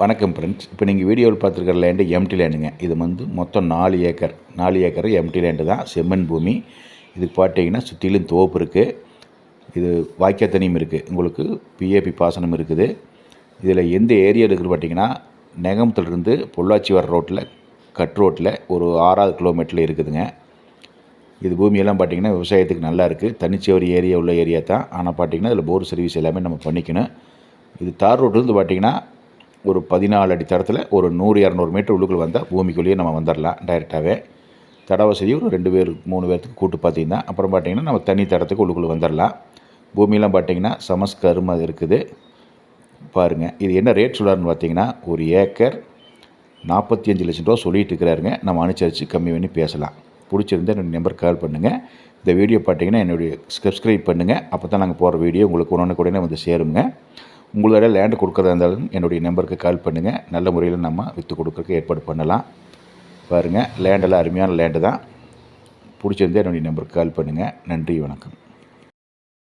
வணக்கம் ஃப்ரெண்ட்ஸ் இப்போ நீங்கள் வீடியோவில் பார்த்துருக்கிற லேண்டு எம்டி லேண்டுங்க இது வந்து மொத்தம் நாலு ஏக்கர். நாலு ஏக்கர் எம்டி லேண்டு தான். செம்மண் பூமி. இதுக்கு பார்த்தீங்கன்னா சுற்றிலும் தோப்பு இருக்குது இது வாய்க்கா தனியும் இருக்குது உங்களுக்கு பிஏபி பாசனம் இருக்குது. இதில் எந்த ஏரியா இருக்குது பார்த்தீங்கன்னா நெகமத்துலேருந்து பொள்ளாச்சி வர ரோட்டில் கட் ரோட்டில் ஒரு ஆறாவது கிலோமீட்டரில் இருக்குதுங்க. இது பூமியெல்லாம் பார்த்திங்கன்னா விவசாயத்துக்கு நல்லா இருக்குது தனிச்சேவரி ஏரியா உள்ள ஏரியா தான். ஆனால் பார்த்திங்கன்னா இதில் போர் சர்வீஸ் எல்லாமே நம்ம பண்ணிக்கணும். இது தார் ரோட்லேருந்து பார்த்திங்கன்னா ஒரு பதினாலு அடி தரத்தில் ஒரு நூறு இரநூறு மீட்டர் உள்ளுக்குள்ள வந்தால் பூமிக்குள்ளேயே நம்ம வந்துடலாம் டைரெக்டாகவே தட வசதி ஒரு ரெண்டு பேர் மூணு பேர்த்துக்கு கூட்டு பார்த்தீங்கன்னா அப்புறம் பார்த்திங்கன்னா நம்ம தனி தடத்துக்கு உள்ளுக்குள்ளே வந்துடலாம் பூமியெலாம் பார்த்திங்கன்னா சமஸ்கருமா இருக்குது. பாருங்கள் இது என்ன ரேட் சொல்கிறாருன்னு பார்த்தீங்கன்னா ஒரு ஏக்கர் நாற்பத்தி அஞ்சு லட்சம் ரூபா சொல்லிகிட்டு இருக்கிறாருங்க. நம்ம அனுசரித்து கம்மி பண்ணி பேசலாம். பிடிச்சிருந்தா ரெண்டு நம்பர் கால் பண்ணுங்கள் இந்த வீடியோ பார்த்தீங்கன்னா என்னுடைய சப்ஸ்கிரைப் பண்ணுங்கள் அப்போ தான் நாங்கள் போகிற வீடியோ உங்களுக்கு உடனே உடனே வந்து சேருங்க. உங்களோட லேண்டு கொடுக்குறதா இருந்தாலும் என்னுடைய நம்பருக்கு கால் பண்ணுங்கள் நல்ல முறையில் நம்ம விற்று கொடுக்குறதுக்கு ஏற்பாடு பண்ணலாம். பாருங்கள் லேண்டெல்லாம் அருமையான லேண்டு தான். பிடிச்சிருந்தா என்னுடைய நம்பருக்கு கால் பண்ணுங்கள் நன்றி வணக்கம்.